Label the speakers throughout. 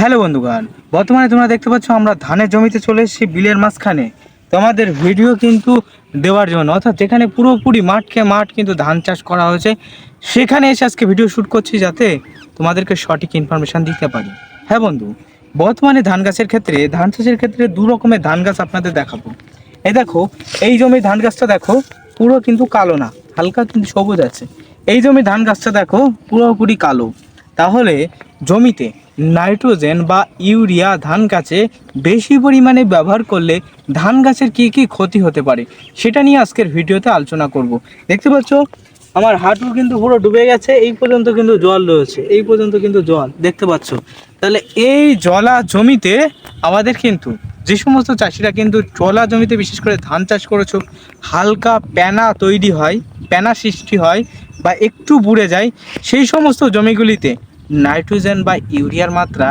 Speaker 1: Hello বন্ধুগণ, বর্তমানে তোমরা দেখতে পাচ্ছ আমরা ধানের জমিতে চলে এসেছি বিলের মাঝখানে। তোমাদের ভিডিও কিন্তু দেওয়ার জন্য, অর্থাৎ যেখানে পুরোপুরি মাঠকে মাঠ কিন্তু ধান চাষ করা হয়েছে, সেখানে এসে আজকে ভিডিও শ্যুট করছি যাতে তোমাদেরকে সঠিক ইনফরমেশান দিতে পারি। হ্যাঁ বন্ধু, বর্তমানে ধান গাছের ক্ষেত্রে, ধান চাষের ক্ষেত্রে দু রকমের ধান গাছ আপনাদের দেখাবো। এই দেখো, এই জমির ধান গাছটা দেখো, পুরো কিন্তু কালো না, হালকা কিন্তু সবুজ আছে। এই জমির ধান গাছটা দেখো, পুরোপুরি কালো। তাহলে জমিতে নাইট্রোজেন বা ইউরিয়া ধান গাছে বেশি পরিমাণে ব্যবহার করলে ধান গাছের কী কী ক্ষতি হতে পারে, সেটা নিয়ে আজকের ভিডিওতে আলোচনা করব। দেখতে পাচ্ছ, আমার হাঁটু কিন্তু পুরো ডুবে গেছে, এই পর্যন্ত কিন্তু জল রয়েছে, এই পর্যন্ত কিন্তু জল, দেখতে পাচ্ছ। তাহলে এই জলা জমিতে আমাদের কিন্তু, যে সমস্ত চাষিরা কিন্তু জলা জমিতে বিশেষ করে ধান চাষ করেছ, হালকা প্যানা তৈরি হয় প্যানা সৃষ্টি হয় বা একটু বুড়ে যায়, সেই সমস্ত জমিগুলিতে নাইট্রোজেন বা ইউরিয়ার মাত্রা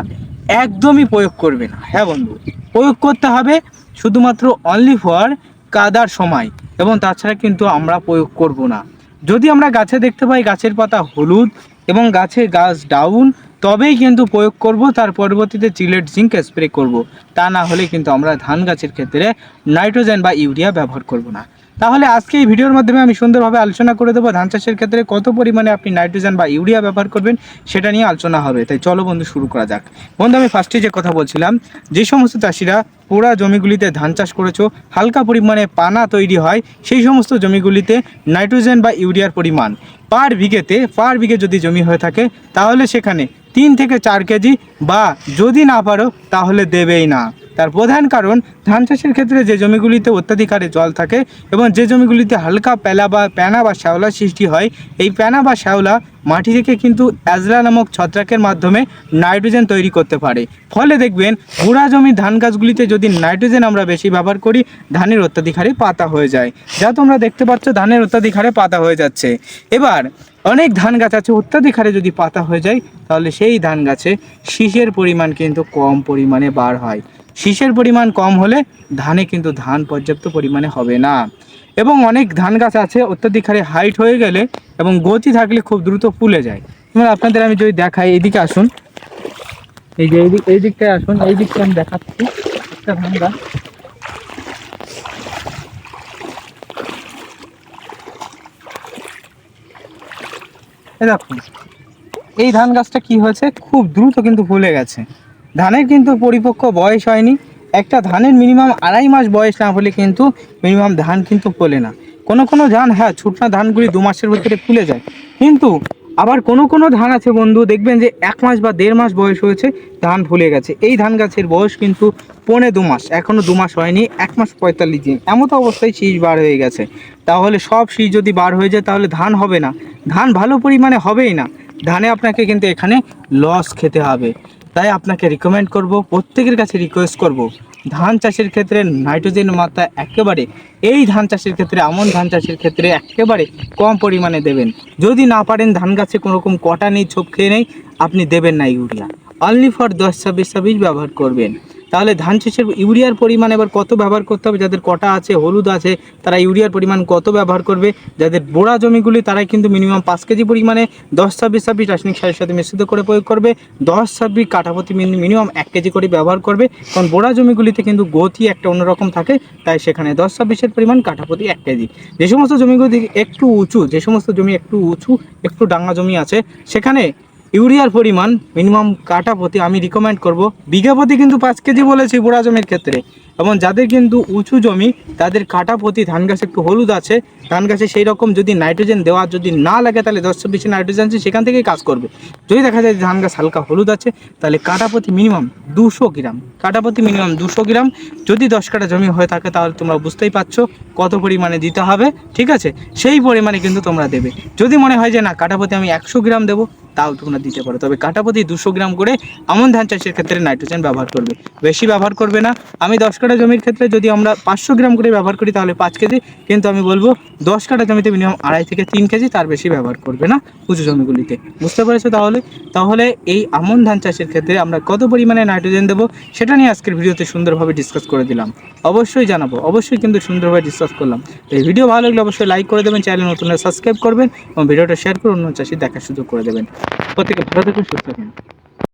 Speaker 1: একদমই প্রয়োগ করবে না। হ্যাঁ বন্ধু, প্রয়োগ করতে হবে শুধুমাত্র অনলি ফর কাদার সময় এবং তাছাড়া কিন্তু আমরা প্রয়োগ করব না। যদি আমরা গাছে দেখতে পাই গাছের পাতা হলুদ এবং গাছে গাছ ডাউন তবেই কিন্তু প্রয়োগ করব, তার পরবর্তীতে চিলেট জিঙ্ক স্প্রে করব। তা না হলে কিন্তু আমরা ধান গাছের ক্ষেত্রে নাইট্রোজেন বা ইউরিয়া ব্যবহার করব না। তাহলে আজকে এই ভিডিওর মাধ্যমে আমি সুন্দরভাবে আলোচনা করে দেবো ধান চাষের ক্ষেত্রে কত পরিমাণে আপনি নাইট্রোজেন বা ইউরিয়া ব্যবহার করবেন সেটা নিয়ে আলোচনা হবে। তাই চলো বন্ধু, শুরু করা যাক। বন্ধু, আমি ফার্স্টে যে কথা বলছিলাম, যে সমস্ত চাষিরা পোড়া জমিগুলিতে ধান চাষ করেছ, হালকা পরিমাণে পানা তৈরি হয়, সেই সমস্ত জমিগুলিতে নাইট্রোজেন বা ইউরিয়ার পরিমাণ পার বিঘেতে, পার বিঘে যদি জমি হয়ে থাকে, তাহলে সেখানে তিন থেকে চার কেজি বা যদি না পারো, তাহলে দেবেই না। তার প্রধান কারণ, ধান চাষের ক্ষেত্রে যে জমিগুলিতে অত্যাধিক হারে জল থাকে এবং যে জমিগুলিতে হালকা প্যালা বা প্যানা বা শ্যাওলা সৃষ্টি হয়, এই প্যানা বা শ্যাওলা মাটি থেকে কিন্তু অ্যাজলা নামক ছত্রাকের মাধ্যমে নাইট্রোজেন তৈরি করতে পারে। ফলে দেখবেন গোড়া জমি ধান গাছগুলিতে যদি নাইট্রোজেন আমরা বেশি ব্যবহার করি, ধানের অত্যাধিক হারে পাতা হয়ে যায়। যা তোমরা দেখতে পাচ্ছ, ধানের অত্যাধিক হারে পাতা হয়ে যাচ্ছে। এবার, অনেক ধান গাছ আছে অত্যাধিক হারে যদি পাতা হয়ে যায়, তাহলে সেই ধান গাছে শীষের পরিমাণ কিন্তু কম পরিমাণে বার হয়। শীষের পরিমাণ কম হলে ধানে কিন্তু ধান পর্যাপ্ত পরিমাণে হবে না। এবং অনেক ধান গাছ আছে অত্যাধিক হারে হাইট হয়ে গেলে এবং গতি থাকলে খুব দ্রুত ফুলে যায়। যেমন আপনাদের আমি যদি দেখাই, এইদিকে আসুন। এই যে এইদিক, এই দিকটায় আসুন, এই দিকটা আমি দেখাচ্ছি। একটা ধান গাছ। দেখুন, এই ধান গাছটা কি হয়েছে? খুব দ্রুত কিন্তু ফুলে গেছে। ধানের কিন্তু পরিপক্ক বয়স হয়নি। একটা ধানের মিনিমাম আড়াই মাস বয়স না হলে কিন্তু মিনিমাম ধান কিন্তু ফলে না। কোনো কোনো ধান হ্যাঁ ছুটনা ধানগুলি দু মাসের ভিতরে ফুলে যায়। কিন্তু আবার কোনো কোনো ধান আছে বন্ধু, দেখবেন যে এক মাস বা দেড় মাস বয়স হয়েছে, ধান ফুলে গেছে। এই ধান গাছের বয়স কিন্তু পৌনে দু মাস এখনও দু মাস হয়নি, এক মাস পঁয়তাল্লিশ দিন। এমতো অবস্থায় শীষ বার হয়ে গেছে। তাহলে সব শীষ যদি বার হয়ে যায়, তাহলে ধান হবে না। ধান ভালো পরিমাণে হবেই না। ধানে আপনাকে কিন্তু এখানে লস খেতে হবে। তাই আপনাকে রিকমেন্ড করব, প্রত্যেকের কাছে রিকোয়েস্ট করব, ধান চাষের ক্ষেত্রে নাইট্রোজেন মাত্রা একেবারে, এই ধান চাষের ক্ষেত্রে, আমন ধান চাষের ক্ষেত্রে একেবারে কম পরিমাণে দেবেন। যদি না পারেন, ধান গাছে কোনোরকম কটা নেই ছোপ খেয়ে নেই, আপনি দেবেন না ইউরিয়া। অনলি ফর দশ, ছাব্বিশ ছাব্বিশ ব্যবহার করবেন। তাহলে ধান চাষের ইউরিয়ার পরিমাণ এবার কত ব্যবহার করতে হবে? যাদের কটা আছে, হলুদ আছে, তারা ইউরিয়ার পরিমাণ কত ব্যবহার করবে? যাদের বোড়া জমিগুলি, তারাই কিন্তু মিনিমাম পাঁচ কেজি পরিমাণে দশ ছাব্বিশ ছাব্বিশ রাসায়নিক সারের সাথে মিশ্রিত করে প্রয়োগ করবে। দশ ছাব্বিশ কাঠাপতি মিনিমাম এক কেজি করে ব্যবহার করবে। কারণ বোড়া জমিগুলিতে কিন্তু গতি একটা অন্যরকম থাকে, তাই সেখানে দশ ছাব্বিশের পরিমাণ কাঠাপতি এক কেজি। যে সমস্ত জমিগুলি একটু উঁচু, যে সমস্ত জমি একটু উঁচু, একটু ডাঙ্গা জমি আছে, সেখানে ইউরিয়ার পরিমাণ মিনিমাম কাটা প্রতি আমি রিকমেন্ড করব। বিঘা প্রতি কিন্তু পাঁচ কেজি বলেছি বুড়া জমির ক্ষেত্রে। এবং যাদের কিন্তু উঁচু জমি, তাদের কাটা প্রতি ধান গাছে একটু হলুদ আছে, ধান গাছে সেই রকম যদি নাইট্রোজেন দেওয়া যদি না লাগে, তাহলে দশ ছাব্বিশে নাইট্রোজেন আছে, সেখান থেকেই কাজ করবে। যদি দেখা যায় ধান গাছ হালকা হলুদ আছে, তাহলে কাটা প্রতি মিনিমাম দুশো গ্রাম, কাটা প্রতি মিনিমাম দুশো গ্রাম যদি দশ কাটা জমি হয়ে থাকে, তাহলে তোমরা বুঝতেই পারছ কত পরিমাণে দিতে হবে, ঠিক আছে? সেই পরিমাণে কিন্তু তোমরা দেবে। যদি মনে হয় যে না, কাটা প্রতি আমি একশো গ্রাম দেবো তাও তোমরা দিতে পারো। তবে কাটাপতি দুশো গ্রাম করে আমন ধান চাষের ক্ষেত্রে নাইট্রোজেন ব্যবহার করবে। বেশি ব্যবহার করবে না। আমি দশ কাঠা জমির ক্ষেত্রে যদি আমরা পাঁচশো গ্রাম করে ব্যবহার করি, তাহলে পাঁচ কেজি। কিন্তু আমি বলব, দশ কাঠা জমিতে মিনিমাম আড়াই থেকে তিন কেজি তার বেশি ব্যবহার করবে না উঁচু জমিগুলিতে। বুঝতে পেরেছ তাহলে? তাহলে এই আমন ধান চাষের ক্ষেত্রে আমরা কত পরিমাণে নাইট্রোজেন দেবো, সেটা নিয়ে আজকের ভিডিওতে সুন্দরভাবে ডিসকাস করে দিলাম। অবশ্যই জানাব, অবশ্যই কিন্তু সুন্দরভাবে ডিসকাস করলাম। এই ভিডিও ভালো লাগলে অবশ্যই লাইক করে দেবেন চ্যানেল নতুন সাবস্ক্রাইব করবেন এবং ভিডিওটা শেয়ার করে অন্য চাষি দেখার সুযোগ করে দেবেন। প্রত্যেকে ভালো থাকুন সুস্থ থাকুন